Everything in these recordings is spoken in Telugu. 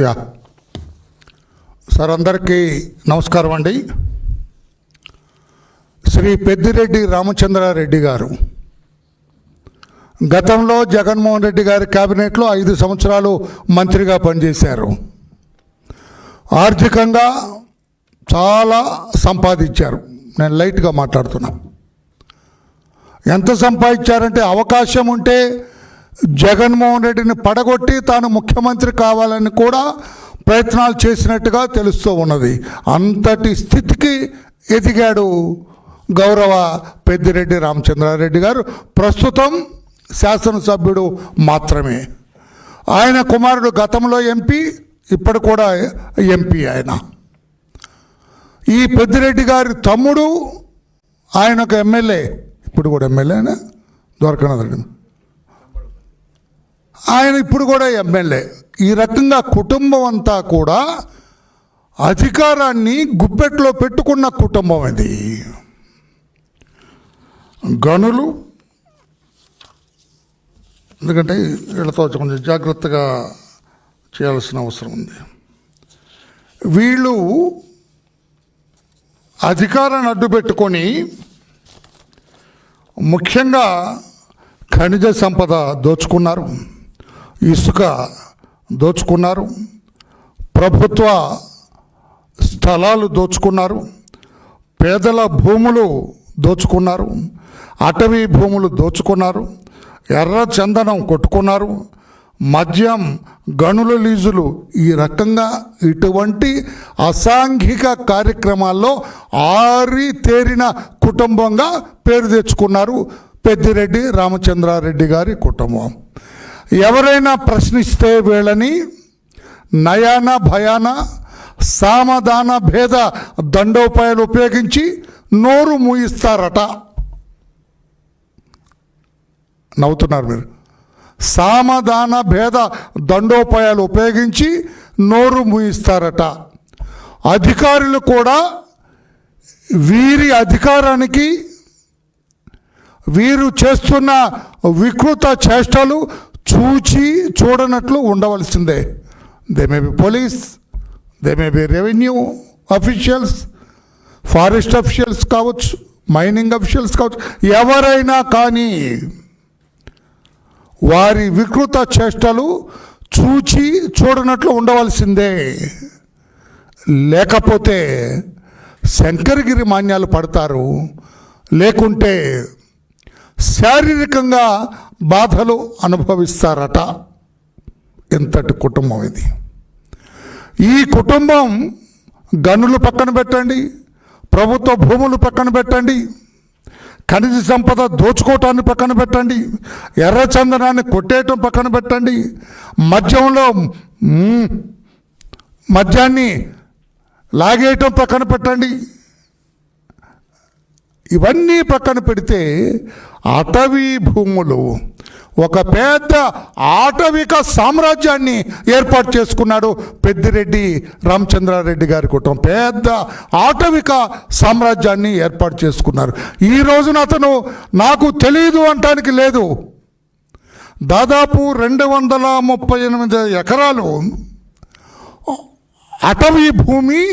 యా. సార్ అందరికీ నమస్కారం అండి. శ్రీ పెద్దిరెడ్డి రామచంద్రారెడ్డి గారు. గతంలో జగన్మోహన్ రెడ్డి గారి క్యాబినెట్లో ఐదు సంవత్సరాలు మంత్రిగా పనిచేశారు. ఆర్థికంగా చాలా సంపాదించారు. నేను లైట్గా మాట్లాడుతున్నా. ఎంత సంపాదించారంటే అవకాశం ఉంటే జగన్మోహన్ రెడ్డిని పడగొట్టి తాను ముఖ్యమంత్రి కావాలని కూడా ప్రయత్నాలు చేసినట్టుగా తెలుస్తూ ఉన్నది. అంతటి స్థితికి ఎదిగాడు గౌరవ పెద్దిరెడ్డి రామచంద్రారెడ్డి గారు. ప్రస్తుతం శాసనసభ్యుడు మాత్రమే. ఆయన కుమారుడు గతంలో ఎంపీ ఇప్పుడు కూడా ఎంపీ ఆయన. ఈ పెద్దిరెడ్డి గారి తమ్ముడు ఆయన ఒక ఎమ్మెల్యే ఇప్పుడు కూడా ఎమ్మెల్యేనా? దొరకనదండి ఆయన ఇప్పుడు కూడా ఎమ్మెల్యే. ఈ రకంగా కుటుంబం అంతా కూడా అధికారాన్ని గుప్పెట్లో పెట్టుకున్న కుటుంబం ఇది. గనులు. ఎందుకంటే వీళ్ళతో కొంచెం జాగ్రత్తగా చేయాల్సిన అవసరం ఉంది. వీళ్ళు అధికారాన్ని అడ్డు పెట్టుకొని ముఖ్యంగా ఖనిజ సంపద దోచుకున్నారు. ఇసుక దోచుకున్నారు. ప్రభుత్వ స్థలాలు దోచుకున్నారు. పేదల భూములు దోచుకున్నారు. అటవీ భూములు దోచుకున్నారు. ఎర్ర చందనం కొట్టుకున్నారు. మద్యం గనుల లీజులు ఈ రకంగా ఇటువంటి అసాంఘిక కార్యక్రమాల్లో ఆరి తేరిన కుటుంబంగా పేరు తెచ్చుకున్నారు పెద్దిరెడ్డి రామచంద్రారెడ్డి గారి కుటుంబం. ఎవరైనా ప్రశ్నిస్తే వీళ్ళని నయాన భయాన సామధాన భేద దండోపాయాలు ఉపయోగించి నోరు మూయిస్తారట. నవ్వుతున్నారు మీరు. సామధాన భేద దండోపాయాలు ఉపయోగించి నోరు మూయిస్తారట. అధికారులు కూడా వీరి అధికారానికి వీరు చేస్తున్న వికృత చేష్టలు చూచి చూడనట్లు ఉండవలసిందే. They may be police they may be revenue officials forest officials కావచ్చు మైనింగ్ అఫీషియల్స్ కావచ్చు ఎవరైనా కానీ వారి వికృత చేష్టలు చూచి చూడనట్లు ఉండవలసిందే. లేకపోతే శంకరగిరి మాన్యాలు పడతారు. లేకుంటే శారీరకంగా బాధలు అనుభవిస్తారట. ఎంతటి కుటుంబం ఇది. ఈ కుటుంబం గనులు పక్కన పెట్టండి ప్రభుత్వ భూములు పక్కన పెట్టండి ఖనిజ సంపద దోచుకోవటాన్ని పక్కన పెట్టండి ఎర్రచందనాన్ని కొట్టేయటం పక్కన పెట్టండి మద్యంలో మద్యాన్ని లాగేయటం పక్కన పెట్టండి ఇవన్నీ పక్కన పెడితే అటవీ భూములు ఒక పెద్ద ఆటవిక సామ్రాజ్యాన్ని ఏర్పాటు చేసుకున్నాడు పెద్దిరెడ్డి రామచంద్రారెడ్డి గారి కుటుంబం. పెద్ద ఆటవిక సామ్రాజ్యాన్ని ఏర్పాటు చేసుకున్నారు. ఈ రోజున అతను నాకు తెలియదు అంటానికి లేదు. దాదాపు రెండు వందల ముప్పై ఎనిమిది ఎకరాలు అటవీ భూమి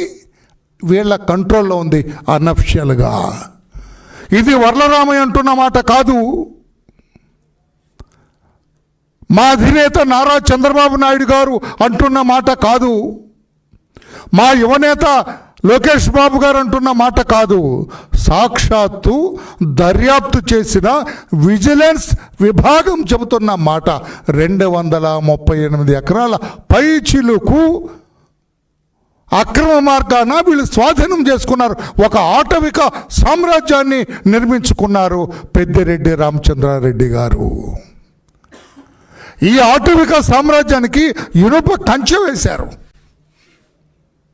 వీళ్ళ కంట్రోల్లో ఉంది అనఫిషియల్గా. ఇది వరలరామయ్య అంటున్న మాట కాదు. మా అధినేత నారా చంద్రబాబు నాయుడు గారు అంటున్న మాట కాదు. మా యువనేత లోకేష్ బాబు గారు అంటున్న మాట కాదు. సాక్షాత్తు దర్యాప్తు చేసిన విజిలెన్స్ విభాగం చెబుతున్న మాట. రెండు వందల ముప్పై ఎనిమిది ఎకరాల పై చిలుకు అక్రమ మార్గాన వీళ్ళు స్వాధీనం చేసుకున్నారు. ఒక ఆటవిక సామ్రాజ్యాన్ని నిర్మించుకున్నారు పెద్దిరెడ్డి రామచంద్రారెడ్డి గారు. ఈ ఆటవిక సామ్రాజ్యానికి ఇనుప కంచె వేశారు.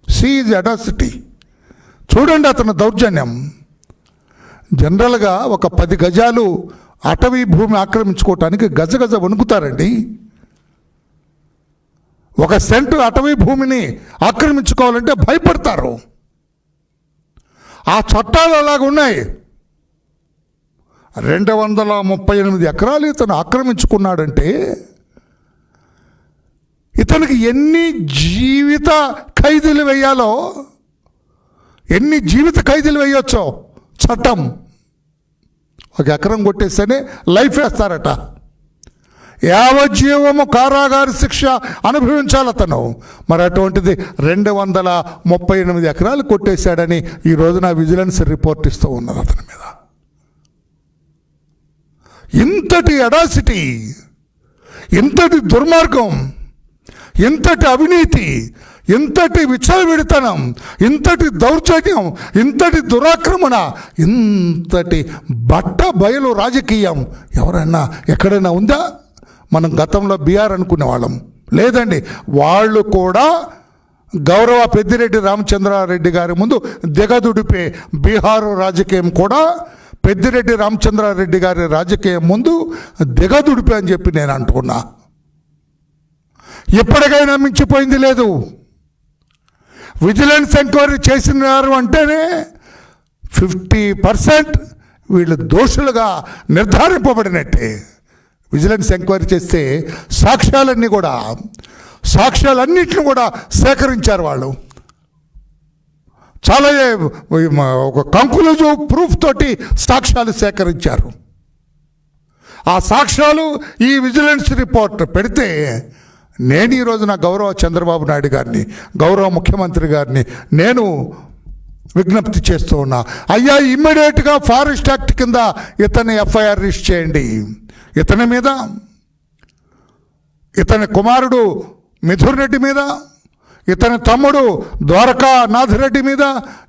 See his audacity. చూడండి అతని దౌర్జన్యం. జనరల్గా ఒక పది గజాలు అటవీ భూమి ఆక్రమించుకోవటానికి గజ గజ వణుకుతారండి. ఒక సెంటు అటవీ భూమిని ఆక్రమించుకోవాలంటే భయపడతారు. ఆ చట్టాలు అలాగ ఉన్నాయి. రెండు వందల ముప్పై ఎనిమిది ఎకరాలు ఇతను ఆక్రమించుకున్నాడంటే ఇతనికి ఎన్ని జీవిత ఖైదీలు వేయాలో ఎన్ని జీవిత ఖైదీలు వేయొచ్చో చట్టం. ఒక ఎకరం కొట్టేస్తేనే లైఫ్ వేస్తారట. యావజ్జీవము కారాగార శిక్ష అనుభవించాలి అతను. మరి అటువంటిది రెండు వందల ముప్పై ఎనిమిది ఎకరాలు కొట్టేశాడని ఈ రోజున విజిలెన్స్ రిపోర్ట్ ఇస్తూ ఉన్నది అతని మీద. ఇంతటి అడాసిటీ ఇంతటి దుర్మార్గం ఇంతటి అవినీతి ఇంతటి విచ్చలవిడితనం ఇంతటి దౌర్జన్యం ఇంతటి దురాక్రమణ ఇంతటి బట్ట బయలు రాజకీయం ఎవరైనా ఎక్కడైనా ఉందా? మనం గతంలో బీఆర్ అనుకునే వాళ్ళం. లేదండి వాళ్ళు కూడా గౌరవ పెద్దిరెడ్డి రామచంద్రారెడ్డి గారి ముందు దిగదుడిపే బీహారు రాజకీయం కూడా పెద్దిరెడ్డి రామచంద్రారెడ్డి గారి రాజకీయం ముందు దిగదుడిపే అని చెప్పి నేను అంటున్నా. ఎప్పటికైనా మించిపోయింది లేదు. విజిలెన్స్ ఎంక్వైరీ చేసినారు అంటేనే ఫిఫ్టీ పర్సెంట్ వీళ్ళు దోషులుగా నిర్ధారింపబడినట్టే. విజిలెన్స్ ఎంక్వైరీ చేస్తే సాక్ష్యాలన్నీ కూడా సాక్ష్యాలన్నింటిని కూడా సేకరించారు వాళ్ళు. చాలా ఒక కంక్లూజివ్ ప్రూఫ్ తోటి సాక్ష్యాలు సేకరించారు. ఆ సాక్ష్యాలు ఈ విజిలెన్స్ రిపోర్ట్ పెడితే నేను ఈ రోజున గౌరవ చంద్రబాబు నాయుడు గారిని గౌరవ ముఖ్యమంత్రి గారిని నేను విజ్ఞప్తి చేస్తూ ఉన్నా. అయ్యా ఇమ్మీడియట్గా ఫారెస్ట్ యాక్ట్ కింద ఇతన్ని ఎఫ్ఐఆర్ రిజిస్టర్ చేయండి. ఇతని మీద ఇతని కుమారుడు మిథున్ రెడ్డి మీద ఇతని తమ్ముడు ద్వారకా నాథరెడ్డి మీద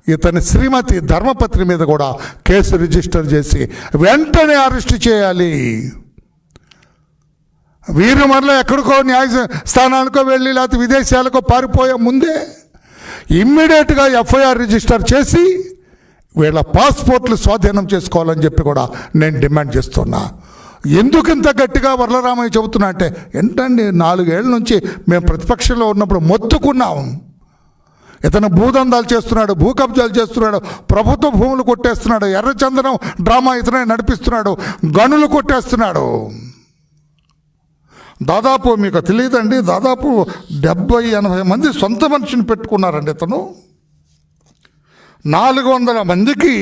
ఇతని శ్రీమతి ధర్మపత్రి మీద కూడా కేసు రిజిస్టర్ చేసి వెంటనే అరెస్ట్ చేయాలి. వీరు మరలా ఎక్కడికో న్యాయ స్థానానికో వెళ్ళి లేకపోతే విదేశాలకో పారిపోయే ముందే ఇమ్మీడియట్గా ఎఫ్ఐఆర్ రిజిస్టర్ చేసి వీళ్ళ పాస్పోర్ట్లు స్వాధీనం చేసుకోవాలని చెప్పి కూడా నేను డిమాండ్ చేస్తున్నా. ఎందుకు ఇంత గట్టిగా వరలరామయ్య చెబుతున్నా అంటే ఏంటండి నాలుగేళ్ళ నుంచి మేము ప్రతిపక్షంలో ఉన్నప్పుడు మొత్తుకున్నాం ఇతను భూదందాలు చేస్తున్నాడు భూ కబ్జాలు చేస్తున్నాడు ప్రభుత్వ భూములు కొట్టేస్తున్నాడు ఎర్రచందనం డ్రామా ఇతనే నడిపిస్తున్నాడు గనులు కొట్టేస్తున్నాడు. దాదాపు మీకు తెలియదండి దాదాపు డెబ్బై ఎనభై మంది సొంత మనిషిని పెట్టుకున్నారండి ఇతను. నాలుగు వందల మందికి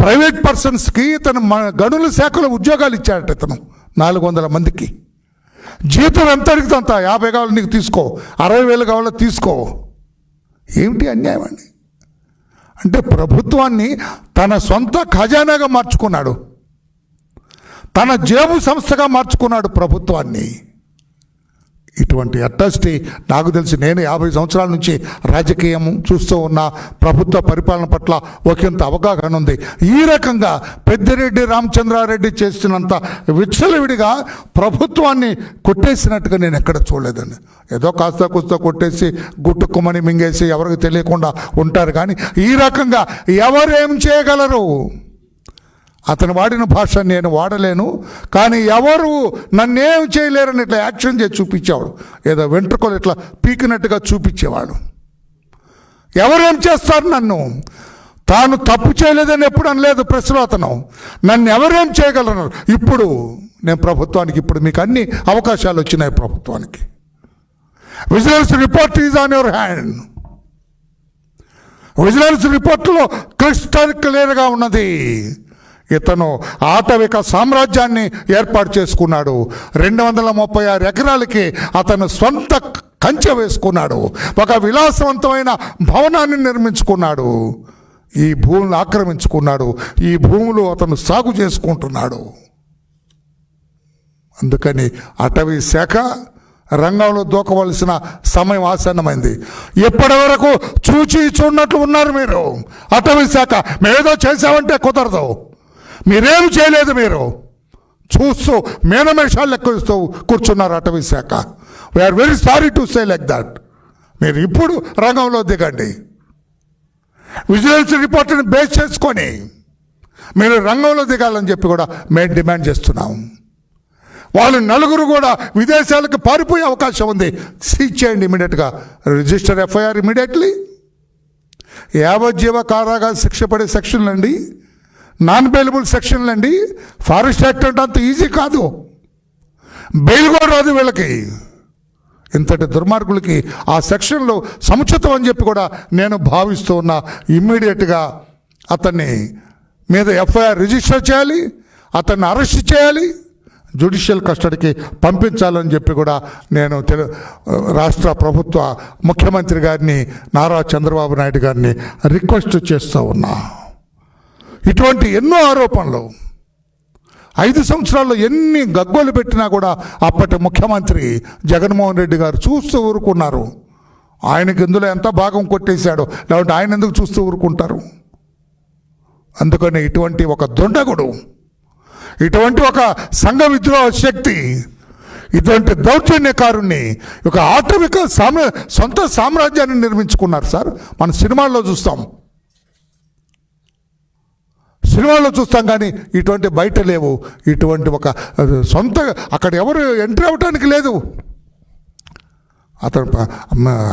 ప్రైవేట్ పర్సన్స్కి తను గనుల శాఖలో ఉద్యోగాలు ఇచ్చాడట ఇతను నాలుగు వందల మందికి. జీతం ఎంత అడిగితే అంత యాభై కావాలి నీకు తీసుకో అరవై వేలు కావాలో తీసుకో. ఏమిటి అన్యాయం అండి? అంటే ప్రభుత్వాన్ని తన సొంత ఖజానాగా మార్చుకున్నాడు. తన జేబు సంస్థగా మార్చుకున్నాడు ప్రభుత్వాన్ని. ఇటువంటి అట్రాసిటీ నాకు తెలిసి నేను యాభై సంవత్సరాల నుంచి రాజకీయం చూస్తూ ఉన్న ప్రభుత్వ పరిపాలన పట్ల ఒకంత అవగాహన ఉంది. ఈ రకంగా పెద్దిరెడ్డి రామచంద్రారెడ్డి చేసినంత విచ్చలవిడిగా ప్రభుత్వాన్ని కొట్టేసినట్టుగా నేను ఎక్కడ చూడలేదండి. ఏదో కాస్త కూస్త కొట్టేసి గుట్టుకుమని మింగేసి ఎవరికి తెలియకుండా ఉంటారు కానీ ఈ రకంగా ఎవరు ఏం చేయగలరు? అతను వాడిన భాష నేను వాడలేను కానీ ఎవరు నన్నేం చేయలేరని ఇట్లా యాక్షన్ చేసి చూపించేవాడు. ఏదో వెంట్రుకలు ఇట్లా పీకినట్టుగా చూపించేవాడు. ఎవరేం చేస్తారు నన్ను? తాను తప్పు చేయలేదని ఎప్పుడు అనలేదు ప్రెస్లో అతను. నన్ను ఎవరేం చేయగలరు? ఇప్పుడు నేను ప్రభుత్వానికి ఇప్పుడు మీకు అన్ని అవకాశాలు వచ్చినాయి ప్రభుత్వానికి. Vigilance report is on your hand. Vigilance రిపోర్ట్లో క్రిస్టల్ క్లియర్గా ఉన్నది. ఇతను ఆటవిక సామ్రాజ్యాన్ని ఏర్పాటు చేసుకున్నాడు. రెండు వందల ముప్పై ఆరు ఎకరాలకి అతను సొంత కంచె వేసుకున్నాడు. ఒక విలాసవంతమైన భవనాన్ని నిర్మించుకున్నాడు. ఈ భూములను ఆక్రమించుకున్నాడు. ఈ భూములు అతను సాగు చేసుకుంటున్నాడు. అందుకని అటవీ శాఖ రంగంలో దూకవలసిన సమయం ఆసన్నమైంది. ఎప్పటి వరకు చూచి చూడనట్లు ఉన్నారు మీరు. అటవీ శాఖ మేమేదో చేసామంటే కుదరదు. మీరేం చేయలేదు మీరు? చూస్తూ మేనమేషాలు లెక్కస్తూ కూర్చున్నారు అటవీ శాఖ. We're very sorry to say like that మీరు ఇప్పుడు రంగంలో దిగండి. విజిలెన్స్ రిపోర్ట్ని బేస్ చేసుకొని మీరు రంగంలో దిగాలని చెప్పి కూడా మేము డిమాండ్ చేస్తున్నాం. వాళ్ళు నలుగురు కూడా విదేశాలకు పారిపోయే అవకాశం ఉంది. సీజ్ చేయండి ఇమీడియట్గా. రిజిస్టర్ ఎఫ్ఐఆర్ ఇమీడియట్లీ యావజ్జీవ కారాగా శిక్ష పడే సెక్షన్లు అండి. నాన్ బెయిలబుల్ సెక్షన్లు అండి. ఫారెస్ట్ యాక్ట్ అంటే అంత ఈజీ కాదు. బెయిల్ కూడా రాదు వీళ్ళకి. ఇంతటి దుర్మార్గులకి ఆ సెక్షన్లో సముచితం అని చెప్పి కూడా నేను భావిస్తూ ఉన్నా. ఇమ్మీడియట్గా అతన్ని మీద ఎఫ్ఐఆర్ రిజిస్టర్ చేయాలి. అతన్ని అరెస్ట్ చేయాలి. జ్యుడిషియల్ కస్టడీకి పంపించాలని చెప్పి కూడా నేను తెలు రాష్ట్ర ప్రభుత్వ ముఖ్యమంత్రి గారిని నారా చంద్రబాబు నాయుడు గారిని రిక్వెస్ట్ చేస్తూ ఉన్నా. ఇటువంటి ఎన్నో ఆరోపణలు. ఐదు సంవత్సరాల్లో ఎన్ని గగ్గోలు పెట్టినా కూడా అప్పటి ముఖ్యమంత్రి జగన్మోహన్ రెడ్డి గారు చూస్తూ ఊరుకున్నారు. ఆయనకి ఇందులో ఎంత భాగం కొట్టేశాడో లేకుంటే ఆయన ఎందుకు చూస్తూ ఊరుకుంటారు? అందుకని ఇటువంటి ఒక దొండగుడు ఇటువంటి ఒక సంఘ విద్రోహ శక్తి ఇటువంటి దౌర్జన్యకారుణ్ణి ఒక ఆటవిక సామ్రా సొంత సామ్రాజ్యాన్ని నిర్మించుకున్నారు సార్. మన సినిమాల్లో చూస్తాం. సినిమాల్లో చూస్తాం కానీ ఇటువంటి బయట లేవు. ఇటువంటి ఒక సొంత అక్కడ ఎవరు ఎంట్రీ అవ్వటానికి లేదు. అతను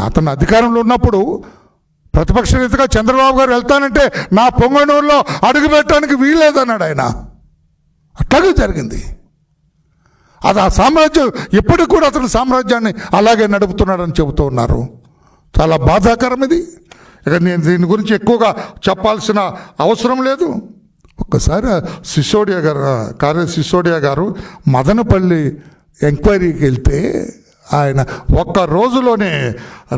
అతను అధికారంలో ఉన్నప్పుడు ప్రతిపక్ష నేతగా చంద్రబాబు గారు వెళ్తానంటే నా పొంగనూరులో అడుగు పెట్టడానికి వీల్లేదన్నాడు ఆయన. అట్లాగే జరిగింది. అది ఆ సామ్రాజ్యం ఇప్పటికి కూడా అతను సామ్రాజ్యాన్ని అలాగే నడుపుతున్నాడని చెబుతూ ఉన్నారు. చాలా బాధాకరం ఇది ఇక నేను దీని గురించి ఎక్కువగా చెప్పాల్సిన అవసరం లేదు. ఒకసారి సిసోడియా గారు కార్య సిసోడియా గారు మదనపల్లి ఎంక్వైరీకి వెళ్తే ఆయన ఒక్క రోజులోనే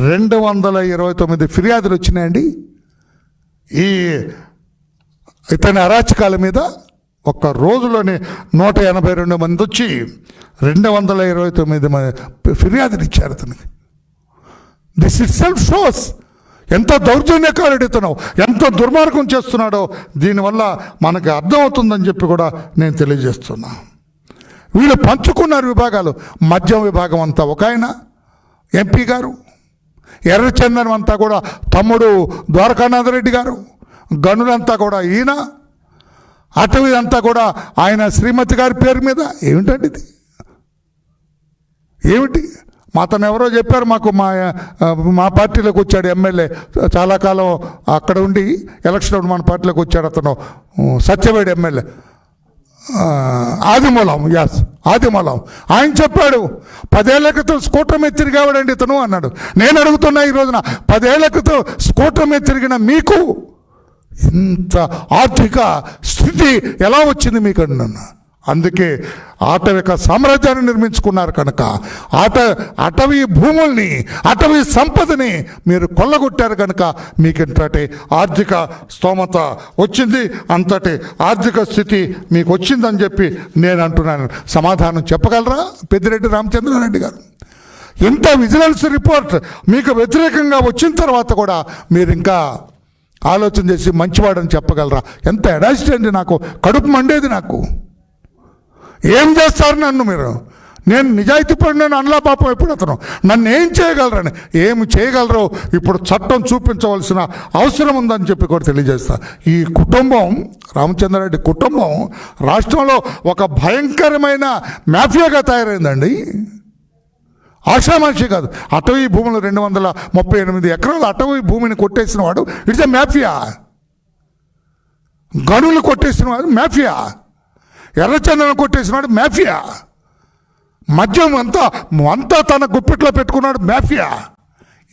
రెండు వందల ఇరవై తొమ్మిది ఫిర్యాదులు వచ్చినాయండి. ఈ ఇతని అరాచకాల మీద ఒక్క రోజులోనే నూట ఎనభై రెండు మంది వచ్చి రెండు వందల ఇరవై తొమ్మిది మంది ఫిర్యాదులు ఇచ్చారు అతనికి. దిస్ ఇట్ సెల్ఫ్ షోస్ ఎంత దౌర్జన్యకారుడు ఇతను ఎంత దుర్మార్గం చేస్తున్నాడో దీనివల్ల మనకు అర్థమవుతుందని చెప్పి కూడా నేను తెలియజేస్తున్నా. వీళ్ళు పంచుకున్నారు విభాగాలు. మద్యం విభాగం అంతా ఒక ఆయన ఎంపీ గారు ఎర్రచందనం అంతా కూడా తమ్ముడు ద్వారకానాథరెడ్డి గారు గనులంతా కూడా ఈయన అటవీ అంతా కూడా ఆయన శ్రీమతి గారి పేరు మీద. ఏమిటండి ఇది? ఏమిటి? మా అతను ఎవరో చెప్పారు మాకు మా మా పార్టీలోకి వచ్చాడు ఎమ్మెల్యే. చాలా కాలం అక్కడ ఉండి ఎలక్షన్ మన పార్టీలోకి వచ్చాడు అతను. సత్యవేడు ఎమ్మెల్యే. ఆదిమూలం యాస్ ఆదిమూలం. ఆయన చెప్పాడు పదేళ్ళ క్రితం స్కూటర్ మీద తిరిగావాడండి ఇతను అన్నాడు. నేను అడుగుతున్నా ఈ రోజున పదేళ్ళ క్రితం స్కూటర్ మీద తిరిగిన మీకు ఇంత ఆర్థిక స్థితి ఎలా వచ్చింది మీకు? అన్నాను అందుకే ఆటవిక సామ్రాజ్యాన్ని నిర్మించుకున్నారు కనుక ఆట అటవీ భూముల్ని అటవీ సంపదని మీరు కొల్లగొట్టారు కనుక మీకు ఇంతటి ఆర్థిక స్తోమత వచ్చింది అంతటి ఆర్థిక స్థితి మీకు వచ్చిందని చెప్పి నేను అంటున్నాను. సమాధానం చెప్పగలరా పెద్దిరెడ్డి రామచంద్రారెడ్డి గారు? ఇంత విజిలెన్స్ రిపోర్ట్ మీకు వ్యతిరేకంగా వచ్చిన తర్వాత కూడా మీరు ఇంకా ఆలోచన చేసి మంచివాడని చెప్పగలరా? ఎంత ఎడాసిటీ అండి నాకు కడుపు మండేది నాకు. ఏం చేస్తారు నన్ను మీరు? నేను నిజాయితీ పడిన అనలా పాపం ఎప్పుడు అతను? నన్ను ఏం చేయగలరని? ఏమి చేయగలరో ఇప్పుడు చట్టం చూపించవలసిన అవసరం ఉందని చెప్పి కూడా తెలియజేస్తా. ఈ కుటుంబం రామచంద్రారెడ్డి కుటుంబం రాష్ట్రంలో ఒక భయంకరమైన మాఫియాగా తయారైందండి. ఆషామాషి కాదు. అటవీ భూములు రెండు వందల ముప్పై ఎనిమిది ఎకరాల అటవీ భూమిని కొట్టేసిన వాడు ఇట్స్ ఎ మాఫియా. గనులు కొట్టేసిన వాడు మాఫియా. ఎర్రచందనం కొట్టేసినాడు మాఫియా. మద్యం అంతా అంతా తన గుప్పిట్లో పెట్టుకున్నాడు మాఫియా.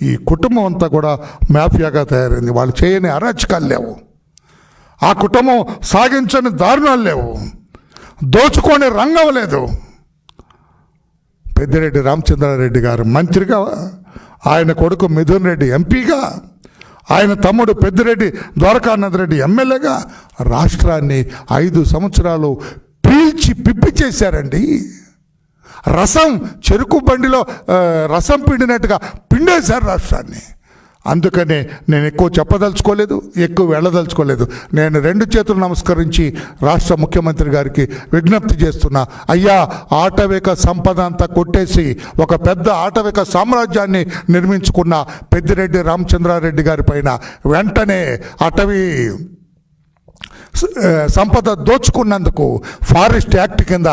ఈ కుటుంబం అంతా కూడా మాఫియాగా తయారైంది. వాళ్ళు చేయని అరాచకాలు లేవు. ఆ కుటుంబం సాగించని దారుణాలు లేవు. దోచుకోని రంగం లేదు. పెద్దిరెడ్డి రామచంద్రారెడ్డి గారు మంత్రిగా ఆయన కొడుకు మిథున్ రెడ్డి ఎంపీగా ఆయన తమ్ముడు పెద్దిరెడ్డి ద్వారకానంద రెడ్డి ఎమ్మెల్యేగా రాష్ట్రాన్ని ఐదు సంవత్సరాలు పీల్చి పిప్పి చేశారండి. రసం చెరుకు బండిలో రసం పిండినట్టుగా పిండేశారు రాష్ట్రాన్ని. అందుకనే నేను ఎక్కువ చెప్పదలుచుకోలేదు ఎక్కువ వెళ్ళదలుచుకోలేదు. నేను రెండు చేతులు నమస్కరించి రాష్ట్ర ముఖ్యమంత్రి గారికి విజ్ఞప్తి చేస్తున్నా. అయ్యా ఆటవిక సంపద అంతా కొట్టేసి ఒక పెద్ద ఆటవిక సామ్రాజ్యాన్ని నిర్మించుకున్న పెద్దిరెడ్డి రామచంద్రారెడ్డి గారి పైన వెంటనే అటవీ సంపద దోచుకున్నందుకు ఫారెస్ట్ యాక్ట్ కింద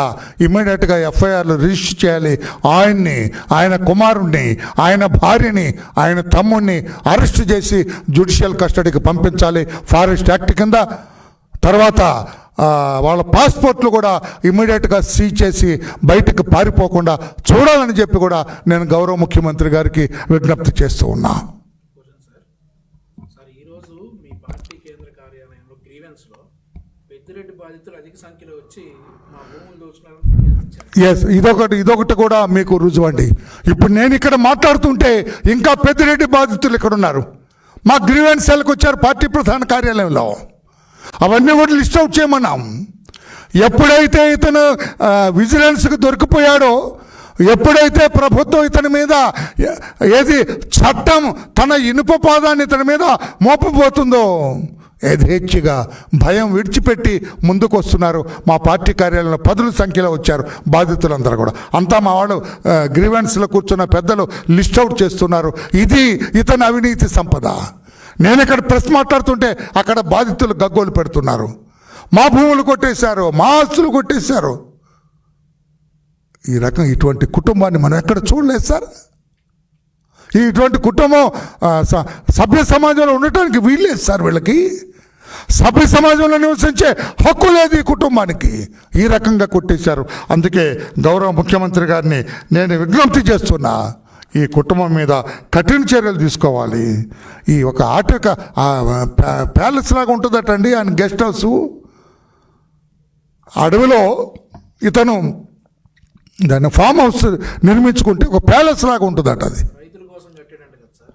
ఇమ్మీడియట్గా ఎఫ్ఐఆర్లు రిజిస్టర్ చేయాలి. ఆయన్ని ఆయన కుమారుణ్ణి ఆయన భార్యని ఆయన తమ్ముణ్ణి అరెస్ట్ చేసి జ్యుడిషియల్ కస్టడీకి పంపించాలి. ఫారెస్ట్ యాక్ట్ కింద తర్వాత వాళ్ళ పాస్పోర్ట్లు కూడా ఇమ్మీడియట్గా సీజ్ చేసి బయటకు పారిపోకుండా చూడాలని చెప్పి కూడా నేను గౌరవ ముఖ్యమంత్రి గారికి విజ్ఞప్తి చేస్తూ ఉన్నాను క్వశ్చన్ సార్ సార్ ఈరోజు మీ పార్టీ కేంద్ర కార్యాలయంలో గ్రీవెన్స్లో పెద్దిరెడ్డి బాధితులు అధిక సంఖ్యలో వచ్చి మా భూములు దోచుకున్నారని ఫిర్యాదు ఇచ్చారు ఎస్ ఇదొకటి ఇదొకటి కూడా మీకు రుజువండి. ఇప్పుడు నేను ఇక్కడ మాట్లాడుతుంటే ఇంకా పెద్దిరెడ్డి బాధితులు ఇక్కడ ఉన్నారు. మా గ్రీవెన్స్ సెల్కి వచ్చారు పార్టీ ప్రధాన కార్యాలయంలో. అవన్నీ కూడా లిస్ట్ అవుట్ చేయమన్నాం. ఎప్పుడైతే ఇతను విజిలెన్స్కి దొరికిపోయాడో ఎప్పుడైతే ప్రభుత్వం ఇతని మీద ఏది చట్టం తన ఇనుప పాదాన్ని ఇతని మీద మోపబోతుందో యథేచ్ఛగా భయం విడిచిపెట్టి ముందుకు వస్తున్నారు మా పార్టీ కార్యాలయంలో పదుల సంఖ్యలో వచ్చారు బాధితులందరూ కూడా. అంతా మా వాళ్ళు గ్రీవెన్స్లో కూర్చున్న పెద్దలు లిస్ట్ అవుట్ చేస్తున్నారు. ఇది ఇతని అవినీతి సంపద. నేను ఇక్కడ ప్రెస్ మాట్లాడుతుంటే అక్కడ బాధితులు గగ్గోలు పెడుతున్నారు. మా భూములు కొట్టేశారు మా ఆస్తులు కొట్టేశారు. ఈ రకం ఇటువంటి కుటుంబాన్ని మనం ఎక్కడ చూడలేదు సార్? ఈ ఇటువంటి కుటుంబం స- సభ్య సమాజంలో ఉండటానికి వీల్లేదు సార్ వీళ్ళకి. సభ్య సమాజంలో నివసించే హక్కు లేదు ఈ కుటుంబానికి. ఈ రకంగా కొట్టేశారు. అందుకే గౌరవ ముఖ్యమంత్రి గారిని నేను విజ్ఞప్తి చేస్తున్నా ఈ కుటుంబం మీద కఠిన చర్యలు తీసుకోవాలి. ఈ ఒక ఆటక ప్యా- ప్యాలెస్ లాగా ఉంటుందటండి ఆయన గెస్ట్ హౌస్. అడవిలో ఇతను దాన్ని ఫామ్ హౌస్ నిర్మించుకుంటే ఒక ప్యాలెస్ లాగా ఉంటుందట అది రైతుల కోసం కట్టాడంట కదా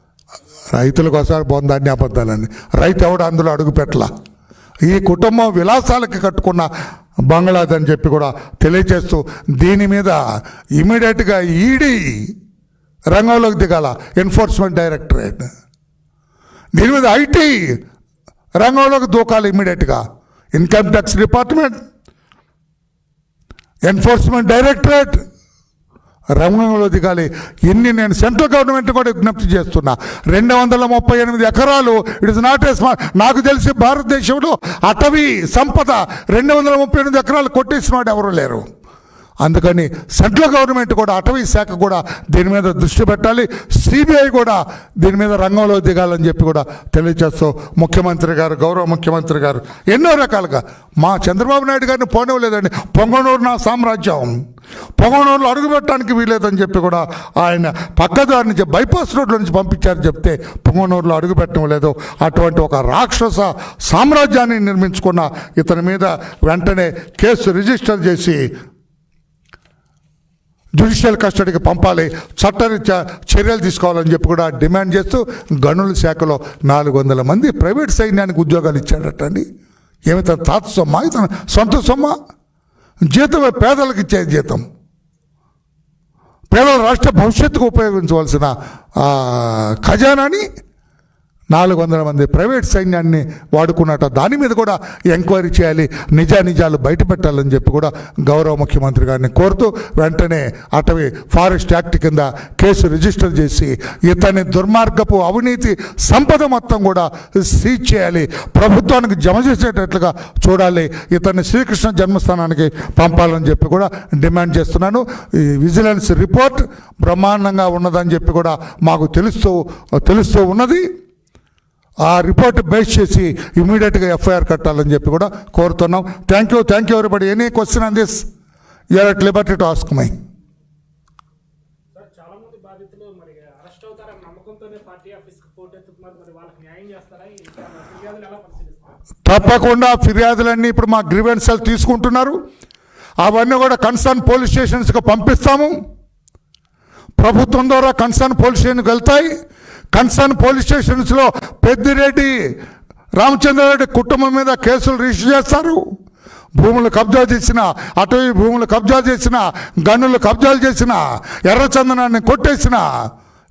రైతుల కోసం బొందాన్ని అబద్ధాలని. రైతు ఎవడు అందులో అడుగు పెట్టలా? ఈ కుటుంబం విలాసాలకి కట్టుకున్న బంగ్లాదని చెప్పి కూడా తెలియజేస్తూ దీని మీద ఇమీడియట్గా ఈడీ రంగంలోకి దిగాల ఎన్ఫోర్స్మెంట్ డైరెక్టరేట్ దీని మీద ఐటీ రంగంలోకి దూకాలి ఇమీడియట్గా income tax department enforcement directorate రంగంలో దిగాలి. ఇన్ని నేను సెంట్రల్ గవర్నమెంట్ కూడా విజ్ఞప్తి చేస్తున్నా. రెండు వందల ముప్పై ఎనిమిది ఎకరాలు ఇట్ ఇస్ నాట్ ఏ నాకు తెలిసి భారతదేశంలో అటవీ సంపద రెండు వందల ముప్పై ఎనిమిది ఎకరాలు కొట్టేసిన వాడు ఎవరు లేరు. అందుకని సెంట్రల్ గవర్నమెంట్ కూడా అటవీ శాఖ కూడా దీని మీద దృష్టి పెట్టాలి. సిబిఐ కూడా దీని మీద రంగంలో దిగాలని చెప్పి కూడా తెలియజేస్తూ ముఖ్యమంత్రి గారు గౌరవ ముఖ్యమంత్రి గారు ఎన్నో రకాలుగా మా చంద్రబాబు నాయుడు గారిని పోనివ్వలేదండి. పొంగనూరు నా సామ్రాజ్యం. పొంగనూరులో అడుగుపెట్టడానికి వీలేదని చెప్పి కూడా ఆయన పక్కదారి నుంచి బైపాస్ రోడ్ల నుంచి పంపించారు చెప్తే పొంగనూరులో అడుగుపెట్టడం లేదు. అటువంటి ఒక రాక్షస సామ్రాజ్యాన్ని నిర్మించుకున్న ఇతని మీద వెంటనే కేసు రిజిస్టర్ చేసి జ్యుడిషియల్ కస్టడీకి పంపాలి. చట్టరీత్యా చర్యలు తీసుకోవాలని చెప్పి కూడా డిమాండ్ చేస్తూ గనుల శాఖలో నాలుగు వందల మంది ప్రైవేట్ సైన్యానికి ఉద్యోగాలు ఇచ్చాడటండి. ఏమి తన తాత సొమ్మ? ఇతను సొంత సొమ్మ? జీతమే పేదలకు ఇచ్చే జీతం? పేదల రాష్ట్ర భవిష్యత్తుకు ఉపయోగించవలసిన ఖజానాని నాలుగు వందల మంది ప్రైవేట్ సైన్యాన్ని వాడుకున్నట దాని మీద కూడా ఎంక్వైరీ చేయాలి నిజా నిజాలు చెప్పి కూడా గౌరవ ముఖ్యమంత్రి గారిని కోరుతూ వెంటనే అటవీ ఫారెస్ట్ యాక్ట్ కింద కేసు రిజిస్టర్ చేసి ఇతని దుర్మార్గపు అవినీతి సంపద మొత్తం కూడా సీజ్ చేయాలి ప్రభుత్వానికి జమ చేసేటట్లుగా చూడాలి ఇతన్ని శ్రీకృష్ణ జన్మస్థానానికి పంపాలని చెప్పి కూడా డిమాండ్ చేస్తున్నాను. ఈ విజిలెన్స్ రిపోర్ట్ బ్రహ్మాండంగా ఉన్నదని చెప్పి కూడా మాకు తెలుస్తూ తెలుస్తూ ఉన్నది. ఆ రిపోర్ట్ బేస్ చేసి ఇమీడియట్గా ఎఫ్ఐఆర్ కట్టాలని చెప్పి కూడా కోరుతున్నాం. Thank you thank you everybody any question on this you're at liberty to ask my తప్పకుండా ఫిర్యాదులన్నీ ఇప్పుడు మా గ్రీవెన్సల్ తీసుకుంటున్నారు. అవన్నీ కూడా కన్సర్న్ పోలీస్ స్టేషన్స్కి పంపిస్తాము. ప్రభుత్వం ద్వారా కన్సర్న్ పోలీస్ స్టేషన్కి వెళ్తాయి. కన్సర్న్ పోలీస్ స్టేషన్స్లో పెద్దిరెడ్డి రామచంద్రారెడ్డి కుటుంబం మీద కేసులు రిజిస్టర్ చేస్తారు. భూములు కబ్జా చేసిన అటవీ భూములు కబ్జా చేసిన గన్నులు కబ్జాలు చేసిన ఎర్రచందనాన్ని కొట్టేసిన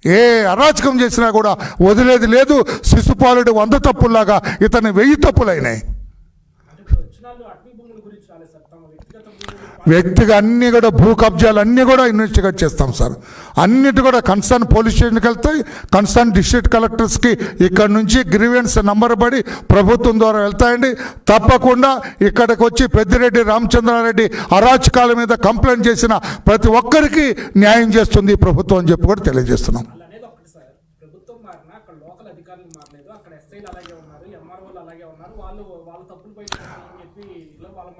ఏ అరాచకం చేసినా కూడా వదిలేది లేదు. శిశుపాలుడు వంద తప్పుల్లాగా ఇతని వెయ్యి తప్పులైనాయి అంటే ఇప్పుడు వచ్చిన వాళ్ళు అటవీ భూముల గురించి రాలేదు సార్ తమ వ్యక్తిగత భూములు వ్యక్తిగా అన్నీ కూడా భూ కబ్జాలు అన్నీ కూడా ఇన్వెస్టిగేట్ చేస్తాం సార్. అన్నిటి కూడా కన్సర్న్ పోలీస్ స్టేషన్కి వెళ్తాయి. కన్సర్న్ డిస్ట్రిక్ట్ కలెక్టర్స్కి ఇక్కడ నుంచి గ్రీవెన్స్ నంబర్ పడి ప్రభుత్వం ద్వారా వెళ్తాయండి. తప్పకుండా ఇక్కడికి వచ్చి పెద్దిరెడ్డి రామచంద్రారెడ్డి అరాచకాల మీద కంప్లైంట్ చేసిన ప్రతి ఒక్కరికి న్యాయం చేస్తుంది ఈ ప్రభుత్వం అని చెప్పి కూడా తెలియజేస్తున్నాం వాళ్ళు అనేది ఒకటి సార్ ప్రభుత్వం మారినా అక్కడ లోకల్ అధికారులు మారలేదు అక్కడ ఎస్ఐలు అలాగే ఉన్నారు ఎంఆర్ఓలు అలాగే ఉన్నారు వాళ్ళు వాళ్ళ తప్పులు బయట అని చెప్పి ఇలా వాళ్ళ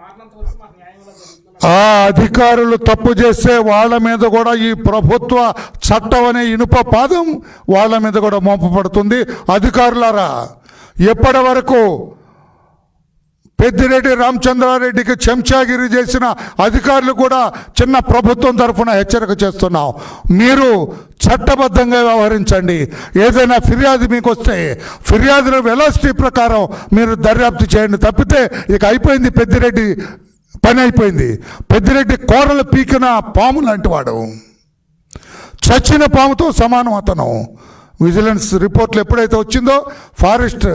ఆ అధికారులు తప్పు చేస్తే వాళ్ళ మీద కూడా ఈ ప్రభుత్వ చట్టం అనే ఇనుప పాదం వాళ్ళ మీద కూడా మోపబడుతుంది అధికారులారా ఎప్పటి వరకు పెద్దిరెడ్డి రామచంద్రారెడ్డికి చెంచాగిరి చేసిన అధికారులు కూడా చిన్న ప్రభుత్వం తరఫున హెచ్చరిక చేస్తున్నాం. మీరు చట్టబద్ధంగా వ్యవహరించండి. ఏదైనా ఫిర్యాదు మీకు వస్తే ఫిర్యాదుల వెలాసిటీ ప్రకారం మీరు దర్యాప్తు చేయండి. తప్పితే ఇక అయిపోయింది పెద్దిరెడ్డి పని అయిపోయింది. పెద్దిరెడ్డి కోరలు పీకిన పాము లాంటి వాడు. చచ్చిన పాముతో సమానం అతను. విజిలెన్స్ రిపోర్ట్లు ఎప్పుడైతే వచ్చిందో ఫారెస్ట్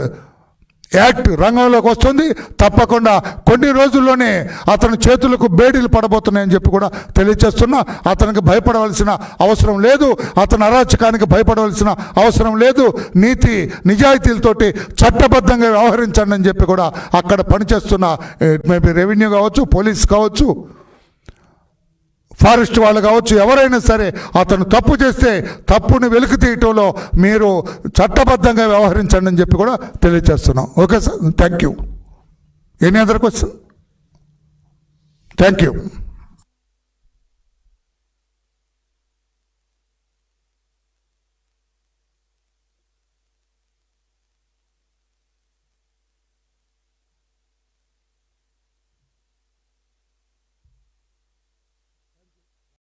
యాక్ట్ రంగంలోకి వస్తుంది. తప్పకుండా కొన్ని రోజుల్లోనే అతని చేతులకు బేడీలు పడబోతున్నాయని చెప్పి కూడా తెలియచేస్తున్నా అతనికి భయపడవలసిన అవసరం లేదు. అతని అరాచకానికి భయపడవలసిన అవసరం లేదు. నీతి నిజాయితీలతోటి చట్టబద్ధంగా వ్యవహరించండి అని చెప్పి కూడా అక్కడ పనిచేస్తున్న మేబీ రెవెన్యూ కావచ్చు పోలీస్ కావచ్చు ఫారెస్ట్ వాళ్ళు కావచ్చు ఎవరైనా సరే అతను తప్పు చేస్తే తప్పుని వెలికి తీయటంలో మీరు చట్టబద్ధంగా వ్యవహరించండి అని చెప్పి కూడా తెలియజేస్తున్నాం. Okay sir? Thank you any other question thank you